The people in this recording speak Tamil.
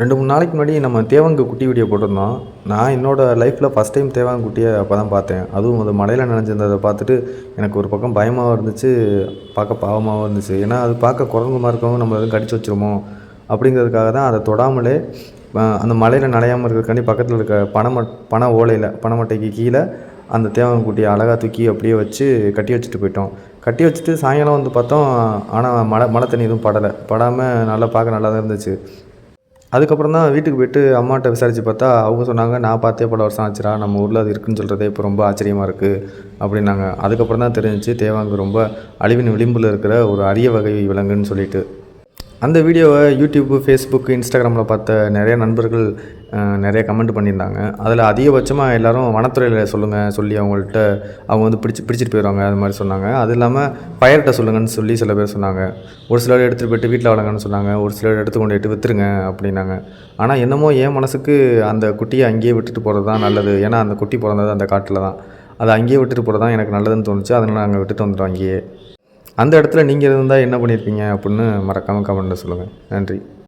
ரெண்டு மூணு நாளைக்கு முன்னாடி நம்ம தேவங்கு குட்டி வீடியோ போட்டிருந்தோம். நான் என்னோடய லைஃப்பில் ஃபஸ்ட் டைம் தேவாங்கு குட்டியை அப்போ தான் பார்த்தேன். அதுவும் அது மலையில் நினைஞ்சிருந்ததை பார்த்துட்டு எனக்கு ஒரு பக்கம் பயமாகவும் இருந்துச்சு பார்க்க பாவமாகவும் இருந்துச்சு. ஏன்னா அது பார்க்க குரங்கு மாதிரி இருக்கவும் நம்ம எதுவும் கடிச்சு வச்சிருமோ அப்படிங்கிறதுக்காக தான் அதை தொடாமலே அந்த மலையில் நனையாமல் இருக்கிறதுக்காண்டி பக்கத்தில் இருக்க பனை பனை ஓலையில் பனைமட்டைக்கு கீழே அந்த தேவங்கு குட்டியை அழகாக தூக்கி அப்படியே வச்சு கட்டி வச்சுட்டு போயிட்டோம். கட்டி வச்சுட்டு சாயங்காலம் வந்து பார்த்தோம். ஆனால் மழை மழை தண்ணி எதுவும் படலை. படாமல் நல்லா பார்க்க நல்லா தான் இருந்துச்சு. அதுக்கப்புறம் தான் வீட்டுக்கு போயிட்டு அம்மாட்ட விசாரித்து பார்த்தா அவங்க சொன்னாங்க நான் பார்த்தே பல வருஷம் ஆச்சுடா நம்ம ஊரில் அது இருக்குன்னு சொல்கிறதே இப்போ ரொம்ப ஆச்சரியமாக இருக்குது அப்படின்னாங்க. அதுக்கப்புறம் தான் தெரிஞ்சிச்சு தேவாங்கு ரொம்ப அழிவின் விளிம்பில் இருக்கிற ஒரு அரிய வகை விலங்குன்னு சொல்லிட்டு. அந்த வீடியோவை யூடியூப்பு ஃபேஸ்புக்கு இன்ஸ்டாகிராமில் பார்த்த நிறைய நண்பர்கள் நிறைய கமெண்ட் பண்ணியிருந்தாங்க. அதில் அதிகபட்சமாக எல்லோரும் வனத்துறையில் சொல்லுங்கள் சொல்லி அவங்கள்ட்ட அவங்க வந்து பிடிச்சி பிடிச்சிட்டு போயிடுவாங்க அது மாதிரி சொன்னாங்க. அது இல்லாமல் ஃபயர்கிட்ட சொல்லுங்கன்னு சொல்லி சில பேர் சொன்னாங்க. ஒரு சிலர் எடுத்துகிட்டு போயிட்டு வீட்டில் வளங்கன்னு சொன்னாங்க. ஒரு சிலர் எடுத்து கொண்டு போயிட்டு விற்றுருங்க அப்படின்னாங்க. ஆனால் என்னமோ என் மனசுக்கு அந்த குட்டியை அங்கேயே விட்டுட்டு போகிறது தான் நல்லது. ஏன்னா அந்த குட்டி பிறந்தது அந்த காட்டில் தான். அதை அங்கேயே விட்டுட்டு போகிறது தான் எனக்கு நல்லதுன்னு தோணுச்சு. அதனால் நாங்கள் விட்டுட்டு வந்துட்டோம் அங்கேயே. அந்த இடத்துல நீங்கள் இருந்தால் என்ன பண்ணியிருப்பீங்க அப்படின்னு மறக்காமல் கமெண்ட்டில் சொல்லுங்கள் நன்றி.